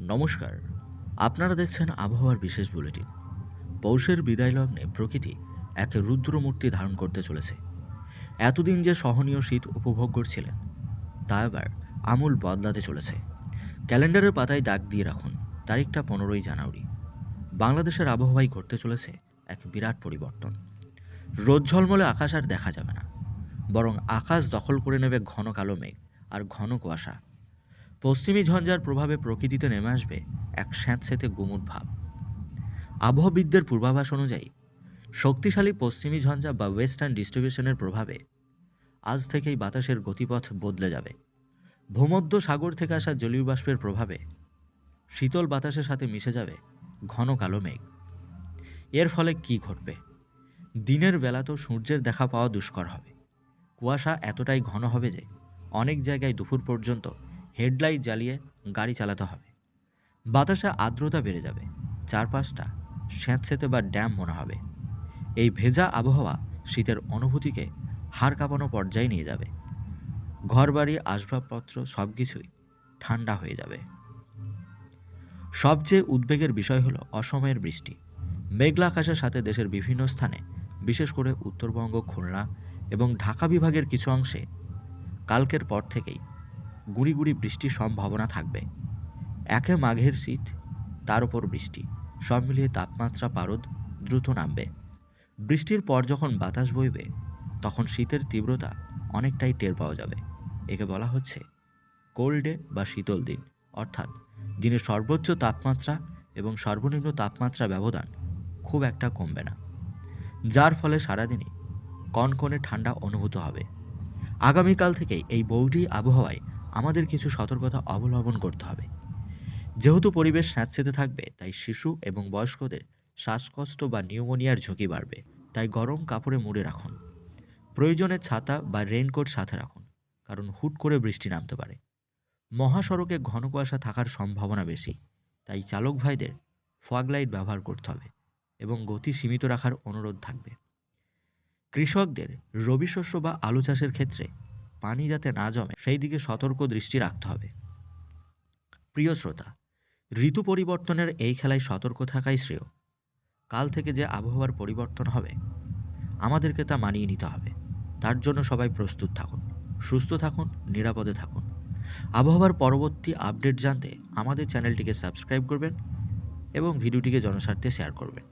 নমস্কার। আপনারা দেখছেন আবহাওয়ার বিশেষ বুলেটিন। পৌষের বিদায় লগ্নে প্রকৃতি এক রুদ্রমূর্তি ধারণ করতে চলেছে। এতদিন যে সহনীয় শীত উপভোগ করছিলেন তা এবার আমূল বদলাতে চলেছে। ক্যালেন্ডারের পাতায় দাগ দিয়ে রাখুন, তারিখটা পনেরোই জানুয়ারি। বাংলাদেশের আবহাওয়ায় ঘটতে চলেছে এক বিরাট পরিবর্তন। রোদ ঝলমলে আকাশ আর দেখা যাবে না। বরং আকাশ দখল করে নেবে ঘন কালো মেঘ আর ঘন কুয়াশা। পশ্চিমী ঝঞ্ঝার প্রভাবে প্রকৃতিতে নেমে আসবে এক স্যাঁতস্যাঁতে গুমুট ভাব। আবহবিদদের পূর্বাভাস অনুযায়ী, শক্তিশালী পশ্চিমী ঝঞ্ঝা বা ওয়েস্টার্ন ডিস্ট্রিবিউশনের প্রভাবে আজ থেকেই বাতাসের গতিপথ বদলে যাবে। ভূমধ্য সাগর থেকে আসা জলীয় বাষ্পের প্রভাবে শীতল বাতাসের সাথে মিশে যাবে ঘন কালো মেঘ। এর ফলে কি ঘটবে? দিনের বেলা তো সূর্যের দেখা পাওয়া দুষ্কর হবে। কুয়াশা এতটাই ঘন হবে যে অনেক জায়গায় দুপুর পর্যন্ত হেডলাইট জ্বালিয়ে গাড়ি চালাতে হবে। বাতাসে আর্দ্রতা বেড়ে যাবে, চারপাশটা স্যাঁতস্যাঁতে বা ড্যাম মনে হবে। এই ভেজা আবহাওয়া শীতের অনুভূতিকে হাড় কাঁপানো পর্যায়ে নিয়ে যাবে। ঘরবাড়ি, আসবাবপত্র সব কিছুই ঠান্ডা হয়ে যাবে। সবচেয়ে উদ্বেগের বিষয় হলো অসময়ের বৃষ্টি। মেঘলা আকাশের সাথে দেশের বিভিন্ন স্থানে, বিশেষ করে উত্তরবঙ্গ, খুলনা এবং ঢাকা বিভাগের কিছু অংশে কালকের পর থেকেই গুড়ি গুড়ি বৃষ্টির সম্ভাবনা থাকবে। একে মাঘের শীত, তার উপর বৃষ্টি। সব মিলিয়ে তাপমাত্রা পারদ দ্রুত নামবে। বৃষ্টির পর যখন বাতাস বইবে, তখন শীতের তীব্রতা অনেকটাই টের পাওয়া যাবে। একে বলা হচ্ছে কোল্ড ডে বা শীতল দিন। অর্থাৎ দিনের সর্বোচ্চ তাপমাত্রা এবং সর্বনিম্ন তাপমাত্রা ব্যবধান খুব একটা কমবে না। যার ফলে সারাদিনই কনকনে ঠান্ডা অনুভূত হবে। আগামীকাল থেকে এই বৌডি আবহাওয়ায় আমাদের কিছু সতর্কতা অবলম্বন করতে হবে। যেহেতু পরিবেশ স্যাঁতসেতে থাকবে, তাই শিশু এবং বয়স্কদের শ্বাসকষ্ট বা নিউমোনিয়ার ঝুঁকি বাড়বে। তাই গরম কাপড়ে মুড়ে রাখুন। প্রয়োজনে ছাতা বা রেইনকোট সাথে রাখুন, কারণ হুট করে বৃষ্টি নামতে পারে। মহাসড়কে ঘন কুয়াশা থাকার সম্ভাবনা বেশি, তাই চালক ভাইদের ফগ লাইট ব্যবহার করতে হবে এবং গতি সীমিত রাখার অনুরোধ থাকবে। কৃষকদের রবি শস্য বা আলু চাষের ক্ষেত্রে পানি যাতে না জমে সেই দিকে সতর্ক দৃষ্টি রাখতে হবে। প্রিয় শ্রোতা, ঋতু পরিবর্তনের এই খেলায় সতর্ক থাকাই শ্রেয়। কাল থেকে যে আবহাওয়ার পরিবর্তন হবে, আমাদেরকে তা মানিয়ে নিতে হবে। তার জন্য সবাই প্রস্তুত থাকুন, সুস্থ থাকুন, নিরাপদে থাকুন। আবহাওয়ার পরবর্তী আপডেট জানতে আমাদের চ্যানেলটিকে সাবস্ক্রাইব করবেন এবং ভিডিওটিকে জনস্বার্থে শেয়ার করবেন।